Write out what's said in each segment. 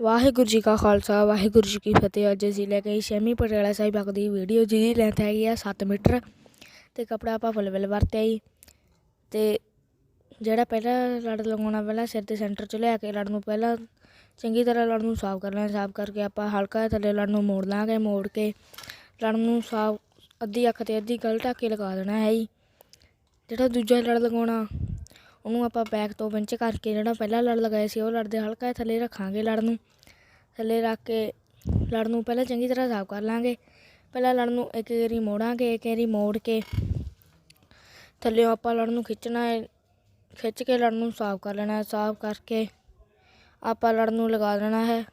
ਵਾਹਿਗੁਰੂ ਜੀ ਕਾ ਖਾਲਸਾ, ਵਾਹਿਗੁਰੂ ਜੀ ਕੀ ਫਤਿਹ। ਅੱਜ ਅਸੀਂ ਲੈ ਕੇ ਆਏ ਸ਼ੈਮੀ ਪਟਿਆਲਾ ਸਾਹਿਬ ਬਗ ਦੀ ਵੀਡੀਓ ਜਿਹਦੀ ਲੈਂਥ ਹੈਗੀ ਆ 7 ਮੀਟਰ ਤੇ ਕਪੜਾ ਆਪਾਂ ਫੁੱਲ ਵਿਲ ਵਰਤਿਆ ਜੀ। ਤੇ ਜਿਹੜਾ ਪਹਿਲਾਂ ਲੜ ਲਗਾਉਣਾ, ਪਹਿਲਾਂ ਸਿਰ ਦੇ ਸੈਂਟਰ 'ਚ ਲਿਆ ਕੇ ਲੜ ਨੂੰ ਪਹਿਲਾਂ ਚੰਗੀ ਤਰ੍ਹਾਂ ਲੜ ਨੂੰ ਸਾਫ਼ ਕਰ ਲੈਣਾ, ਸਾਫ਼ ਕਰਕੇ ਆਪਾਂ ਹਲਕਾ ਥੱਲੇ ਲੜ ਨੂੰ ਮੋੜ ਲਾਂਗੇ, ਮੋੜ ਕੇ ਲੜ ਨੂੰ ਸਾਫ਼ ਅੱਧੀ ਅੱਖ ਤੇ ਅੱਧੀ ਗਲ ਢੱਕ ਕੇ ਲਗਾ ਦੇਣਾ ਹੈ ਜੀ। ਜਿਹੜਾ ਦੂਜਾ ਲੜ ਲਗਾਉਣਾ ਉਹਨੂੰ ਆਪਾਂ ਬੈਕ ਤੋਂ ਪਿੰਚ ਕਰਕੇ ਜਿਹੜਾ ਪਹਿਲਾਂ ਲੜ ਲਗਾਇਆ ਸੀ, ਉਹ ਲੜ ਦੇ ਹਲਕਾ ਥੱਲੇ ਰੱਖਾਂਗੇ ਲੜ ਨੂੰ। ਥੱਲੇ ਰੱਖ ਕੇ ਲੜ ਨੂੰ ਪਹਿਲਾਂ ਚੰਗੀ ਤਰ੍ਹਾਂ ਸਾਫ਼ ਕਰ ਲਾਂਗੇ। ਪਹਿਲਾਂ ਲੜ ਨੂੰ ਇੱਕ ਵਾਰੀ ਮੋੜਾਂਗੇ, ਇੱਕ ਵਾਰੀ ਮੋੜ ਕੇ ਥੱਲੇੋਂ ਆਪਾਂ ਲੜ ਨੂੰ ਖਿੱਚਣਾ ਹੈ, ਖਿੱਚ ਕੇ ਲੜ ਨੂੰ ਸਾਫ਼ ਕਰ ਲੈਣਾ ਹੈ, ਸਾਫ਼ ਕਰਕੇ ਆਪਾਂ ਲੜ ਨੂੰ ਲਗਾ ਦੇਣਾ ਹੈ।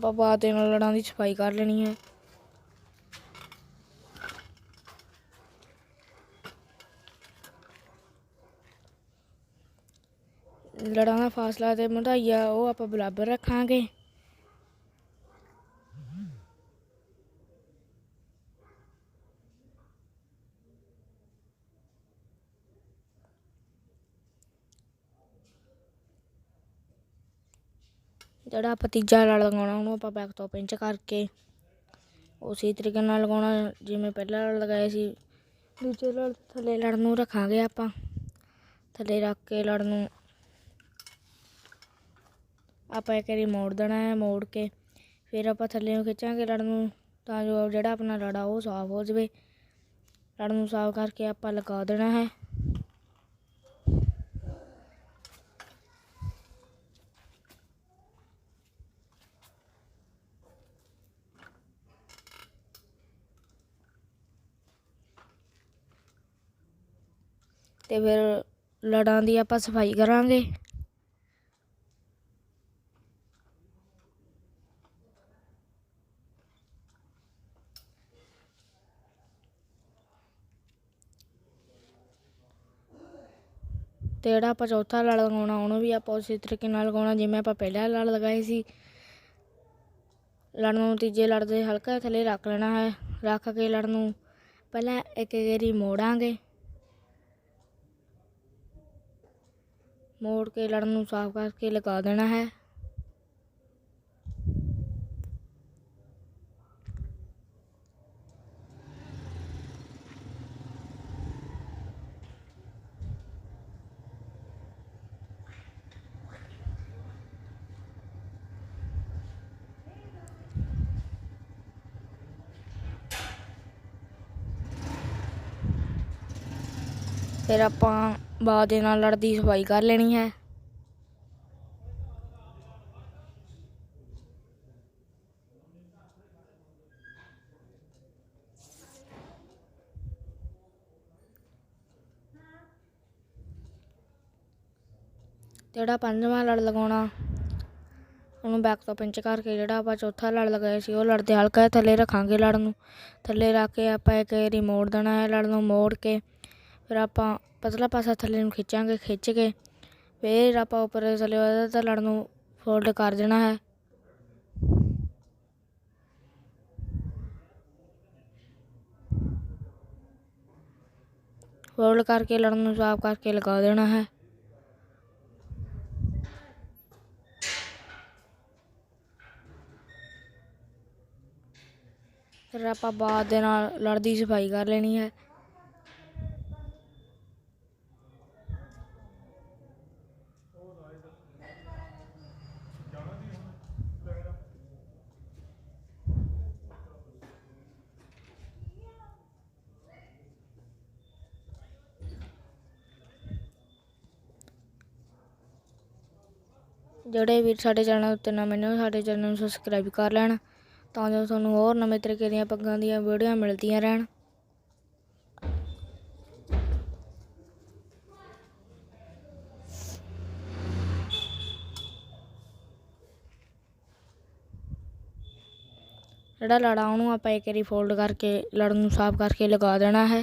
ਆਪਾਂ ਬਾਤ ਦੇ ਨਾਲ ਲੜਾਂ ਦੀ ਸਫ਼ਾਈ ਕਰ ਲੈਣੀ ਹੈ। ਲੜਾਂ ਦਾ ਫਾਸਲਾ ਤੇ ਮਧਾਈਆ ਉਹ ਆਪਾਂ ਬਰਾਬਰ ਰੱਖਾਂਗੇ। ਜਿਹੜਾ ਆਪਾਂ ਤੀਜਾ ਲੜ ਲਗਾਉਣਾ, ਉਹਨੂੰ ਆਪਾਂ ਬੈਕ ਤੋਂ ਪਿੰਚ ਕਰਕੇ ਉਸੇ ਤਰੀਕੇ ਨਾਲ ਲਗਾਉਣਾ, ਜਿਵੇਂ ਪਹਿਲਾਂ ਲੜ ਲਗਾਇਆ ਸੀ। ਦੂਜੇ ਲੜ ਥੱਲੇ ਲੜ ਨੂੰ ਰੱਖਾਂਗੇ ਆਪਾਂ। ਥੱਲੇ ਰੱਖ ਕੇ ਲੜ ਨੂੰ ਆਪਾਂ ਇੱਕ ਵਾਰੀ ਮੋੜ ਦੇਣਾ ਹੈ, ਮੋੜ ਕੇ ਫਿਰ ਆਪਾਂ ਥੱਲੇ ਨੂੰ ਖਿੱਚਾਂਗੇ ਲੜ ਨੂੰ, ਤਾਂ ਜੋ ਜਿਹੜਾ ਆਪਣਾ ਲੜਾ ਉਹ ਸਾਫ਼ ਹੋ ਜਾਵੇ। ਲੜ ਨੂੰ ਸਾਫ਼ ਕਰਕੇ ਆਪਾਂ ਲਗਾ ਦੇਣਾ ਹੈ। ਤੇ ਫਿਰ ਲੜਾਂ ਦੀ ਆਪਾਂ ਸਫ਼ਾਈ ਕਰਾਂਗੇ। ਤੇ ਜਿਹੜਾ ਆਪਾਂ ਚੌਥਾ ਲੜ ਲਗਾਉਣਾ, ਉਹਨੂੰ ਵੀ ਆਪਾਂ ਉਸੇ ਤਰੀਕੇ ਨਾਲ ਲਗਾਉਣਾ, ਜਿਵੇਂ ਆਪਾਂ ਪਹਿਲਾਂ ਲੜ ਲਗਾਏ ਸੀ। ਲੜ ਨੂੰ ਤੀਜੇ ਲੜ ਦੇ ਹਲਕਾ ਥੱਲੇ ਰੱਖ ਲੈਣਾ ਹੈ, ਰੱਖ ਕੇ ਲੜ ਨੂੰ ਪਹਿਲਾਂ ਇੱਕ ਗੇਰੀ ਮੋੜਾਂਗੇ। ਮੋੜ ਕੇ ਲੜਨ ਨੂੰ ਸਾਫ਼ ਕਰਕੇ ਲਗਾ ਦੇਣਾ ਹੈ। ਫਿਰ ਆਪਾਂ ਬਾਅਦ ਦੇ ਨਾਲ ਲੜਦੀ ਸਫ਼ਾਈ ਕਰ ਲੈਣੀ ਹੈ। ਜਿਹੜਾ ਪੰਜਵਾਂ ਲੜ ਲਗਾਉਣਾ, ਉਹਨੂੰ ਬੈਕ ਤੋਂ ਪਿੰਚ ਕਰਕੇ ਜਿਹੜਾ ਆਪਾਂ ਚੌਥਾ ਲੜ ਲਗਾਇਆ ਸੀ, ਉਹ ਲੜਦੇ ਹਲਕਾ ਥੱਲੇ ਰੱਖਾਂਗੇ ਲੜ ਨੂੰ। ਥੱਲੇ ਰੱਖ ਕੇ ਆਪਾਂ ਇੱਕ ਵਾਰੀ ਦੇਣਾ ਹੈ ਲੜ ਨੂੰ, ਮੋੜ ਕੇ ਫਿਰ ਆਪਾਂ ਪਤਲਾ ਪਾਸਾ ਥੱਲੇ ਨੂੰ ਖਿੱਚਾਂਗੇ, ਖਿੱਚ ਕੇ ਫਿਰ ਆਪਾਂ ਉੱਪਰ ਥੱਲੇ ਉਹਦਾ ਤਾਂ ਲੜ ਨੂੰ ਫੋਲਡ ਕਰ ਦੇਣਾ ਹੈ। ਫੋਲਡ ਕਰਕੇ ਲੜਨ ਨੂੰ ਸਾਫ਼ ਕਰਕੇ ਲਗਾ ਦੇਣਾ ਹੈ। ਫਿਰ ਆਪਾਂ ਬਾਅਦ ਦੇ ਨਾਲ ਲੜ ਦੀ ਸਫ਼ਾਈ ਕਰ ਲੈਣੀ ਹੈ। ਜਿਹੜੇ ਵੀ ਸਾਡੇ ਚੈਨਲ ਉੱਤੇ ਨਾ ਮੈਨੂੰ ਸਾਡੇ ਚੈਨਲ ਨੂੰ ਸਬਸਕ੍ਰਾਈਬ ਕਰ ਲੈਣ, ਤਾਂ ਜੋ ਤੁਹਾਨੂੰ ਹੋਰ ਨਵੇਂ ਤਰੀਕੇ ਦੀਆਂ ਪੱਗਾਂ ਦੀਆਂ ਵੀਡੀਓ ਮਿਲਦੀਆਂ ਰਹਿਣ। ਜਿਹੜਾ ਲੜਾ ਉਹਨੂੰ ਆਪਾਂ ਇੱਕ ਵਾਰੀ ਫੋਲਡ ਕਰਕੇ, ਲੜਨ ਨੂੰ ਸਾਫ਼ ਕਰਕੇ ਲਗਾ ਦੇਣਾ ਹੈ।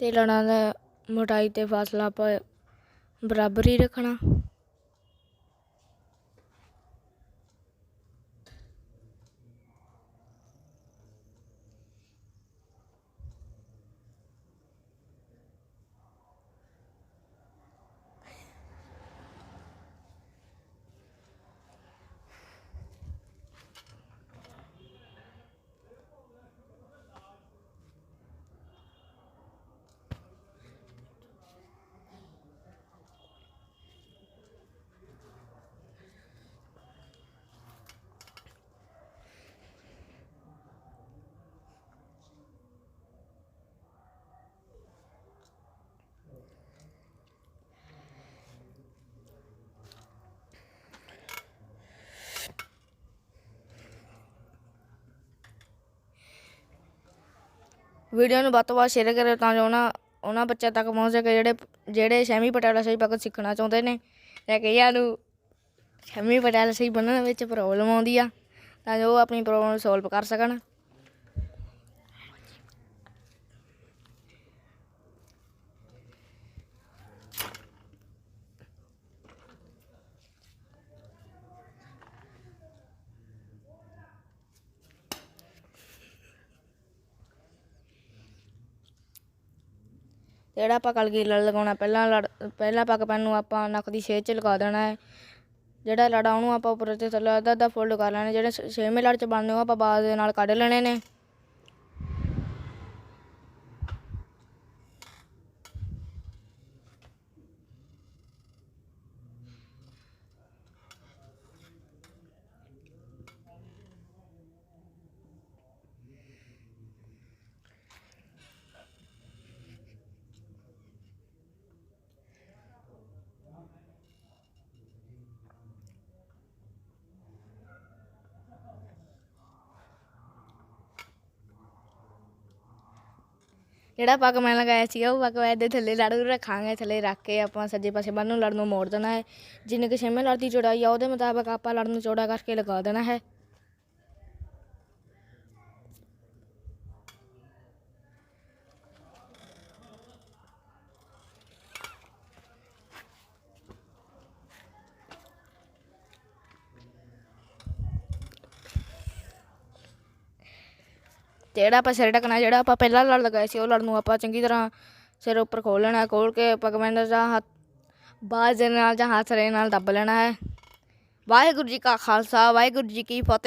ਅਤੇ ਲੜਾਂ ਦਾ ਮੋਟਾਈ ਤੇ ਫਾਸਲਾ ਆਪਾਂ ਬਰਾਬਰ ਹੀ ਰੱਖਣਾ। ਵੀਡੀਓ ਨੂੰ ਵੱਧ ਤੋਂ ਵੱਧ ਸ਼ੇਅਰ ਕਰਿਓ ਤਾਂ ਜੋ ਉਹਨਾਂ ਉਹਨਾਂ ਬੱਚਿਆਂ ਤੱਕ ਪਹੁੰਚ ਸਕੇ, ਜਿਹੜੇ ਜਿਹੜੇ ਸ਼ੈਮੀ ਪਟਿਆਲਾ ਸਹੀ ਭਗਤ ਸਿੱਖਣਾ ਚਾਹੁੰਦੇ ਨੇ। ਜਾਂ ਕਈਆਂ ਨੂੰ ਸ਼ੈਮੀ ਪਟਿਆਲਾ ਸਹੀ ਬਣਨ ਵਿੱਚ ਪ੍ਰੋਬਲਮ ਆਉਂਦੀ ਆ, ਤਾਂ ਜੋ ਉਹ ਆਪਣੀ ਪ੍ਰੋਬਲਮ ਸੋਲਵ ਕਰ ਸਕਣ। ਜਿਹੜਾ ਆਪਾਂ ਕਲਗੀ ਲੜ ਲਗਾਉਣਾ, ਪਹਿਲਾਂ ਲੜ, ਪਹਿਲਾਂ ਪੱਗ ਪੈਨ ਨੂੰ ਆਪਾਂ ਨੱਕ ਦੀ ਛੇਦ 'ਚ ਲਗਾ ਦੇਣਾ ਹੈ। ਜਿਹੜਾ ਲੜਾ ਉਹਨੂੰ ਆਪਾਂ ਉੱਪਰ ਤੇ ਥੱਲੇ ਅੱਧਾ ਅੱਧਾ ਫੋਲਡ ਕਰ ਲੈਣਾ, ਜਿਹੜੇ ਛੇਵੇਂ ਲੜ 'ਚ ਬਣਨੇ ਉਹ ਆਪਾਂ ਬਾਅਦ ਦੇ ਨਾਲ ਕੱਢ ਲੈਣੇ ਨੇ। ਜਿਹੜਾ ਪੱਗ ਮੈਂ ਲਗਾਇਆ ਸੀਗਾ, ਉਹ ਪੱਗ ਦੇ ਥੱਲੇ ਲੜ ਰੱਖਾਂਗੇ, ਥੱਲੇ ਰੱਖ ਕੇ ਆਪਾਂ ਸੱਜੇ ਪਾਸੇ ਬੰਨ ਨੂੰ ਲੜ ਨੂੰ ਮੋੜ ਦੇਣਾ ਹੈ। ਜਿੰਨੇ ਕਿ ਛੇਵੇਂ ਲੜ ਦੀ ਚੌੜਾਈ ਆ, ਉਹਦੇ ਮੁਤਾਬਕ ਆਪਾਂ ਲੜ ਨੂੰ ਚੌੜਾ ਕਰਕੇ ਲਗਾ ਦੇਣਾ ਹੈ। ਤੇ ਜਿਹੜਾ ਆਪਾਂ ਸਿਰ ਢੱਕਣਾ, ਜਿਹੜਾ ਆਪਾਂ ਪਹਿਲਾਂ ਲੜ ਲਗਾਇਆ ਸੀ, ਉਹ ਲੜ ਨੂੰ ਆਪਾਂ ਚੰਗੀ ਤਰ੍ਹਾਂ ਸਿਰ ਉੱਪਰ ਖੋਲ ਲੈਣਾ ਹੈ। ਖੋਲ ਕੇ ਪਗਮੈਂਟ ਜਾਂ ਹੱਥ, ਬਾਜ਼ ਦੇ ਨਾਲ ਜਾਂ ਹੱਥ ਦੇ ਨਾਲ ਦੱਬ ਲੈਣਾ ਹੈ ਵਾਹਿਗੁਰੂ ਜੀ ਕਾ ਖਾਲਸਾ, ਵਾਹਿਗੁਰੂ ਜੀ ਕੀ ਫਤਿਹ